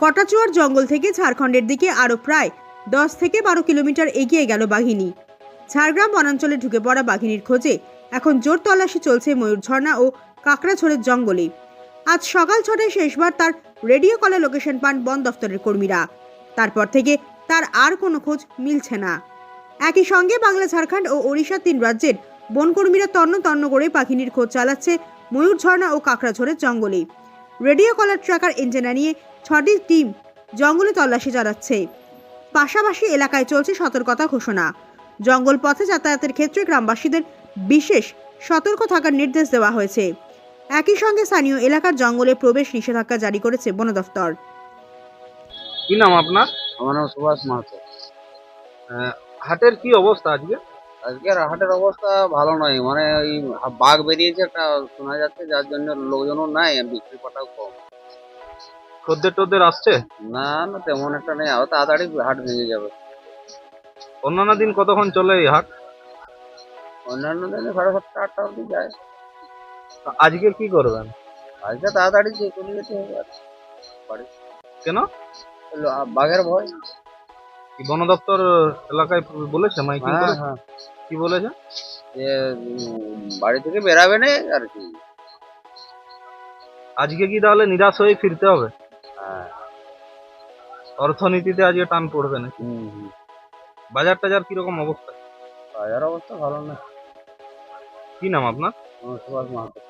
কটাচুয়ার জঙ্গল থেকে ঝাড়খণ্ডের দিকে আরও প্রায় দশ থেকে বারো কিলোমিটার এগিয়ে গেল বাঘিনী। ঝাড়গ্রাম বনাঞ্চলে ঢুকে পড়া বাঘিনীর খোঁজে এখন জোর তল্লাশি চলছে ময়ূরঝর্ণা ও কাঁকড়াছড়ের জঙ্গলে। আজ সকাল ছটায় শেষবার তার রেডিও কলে লোকেশন পান বন দফতরের কর্মীরা। তারপর থেকে তার আর কোনো খোঁজ মিলছে না। একই সঙ্গে বাংলা, ঝাড়খণ্ড ও ওড়িশার তিন রাজ্যের বনকর্মীরা তন্ন তন্ন করে পাখিনীর খোঁজ চালাচ্ছে ময়ূরঝর্ণা ও কাঁকড়াঝড়ের জঙ্গলে। রেডিও কলার ট্র্যাকার ইঞ্জিনা নিয়ে ছটি টিম জঙ্গলে তল্লাশি চালাচ্ছে। পাশাপাশি এলাকায় চলছে সতর্কতা ঘোষণা। জঙ্গল পথে যাতায়াতের ক্ষেত্রে গ্রামবাসীদের বিশেষ সতর্ক থাকার নির্দেশ দেওয়া হয়েছে। একই সঙ্গে স্থানীয় এলাকার জঙ্গলে প্রবেশ নিষেধাজ্ঞা জারি করেছে বন দফতর। কি নাম আপনার? আমার নাম সুভাষ মাহাতো। আহ, হাটের কি অবস্থা আজকে? আজকের হাটের অবস্থা ভালো নয়। মানে ওই বাঘ বেরিয়েছে একটা শোনা যাচ্ছে যার জন্য লোকজনও নাই আর বিক্রি পাটাও কম। খদ্দের টদ্দের আসছে? না না তেমন একটা নেই। আরও তাড়াতাড়ি হাট ভেঙে যাবে। অন্যান্য দিন কতক্ষণ চলে এই হাট? অন্যান্য দিনে সাড়ে সাতটা আটটা অবধি যায়। তা আজকে কি করবেন? আজকে তাড়াতাড়ি যে চলে যেতে হবে আর বাড়ি। কেন? আ, বাঘের ভয়। কি বন দপ্তর এলাকায় বলেছে? মাইকিং হ্যাঁ হ্যাঁ। কি বলেছে? যে উম, বাড়ি থেকে বেরাবে না আর কি। আজকে কি তাহলে নিরাশ হয়ে ফিরতে হবে? অর্থনীতিতে আজকে টান পড়বে নাকি? বাজার টাজার কীরকম অবস্থা? বাজার অবস্থা ভালো না। কি নাম আপনার? সুভাষ মাহাতো।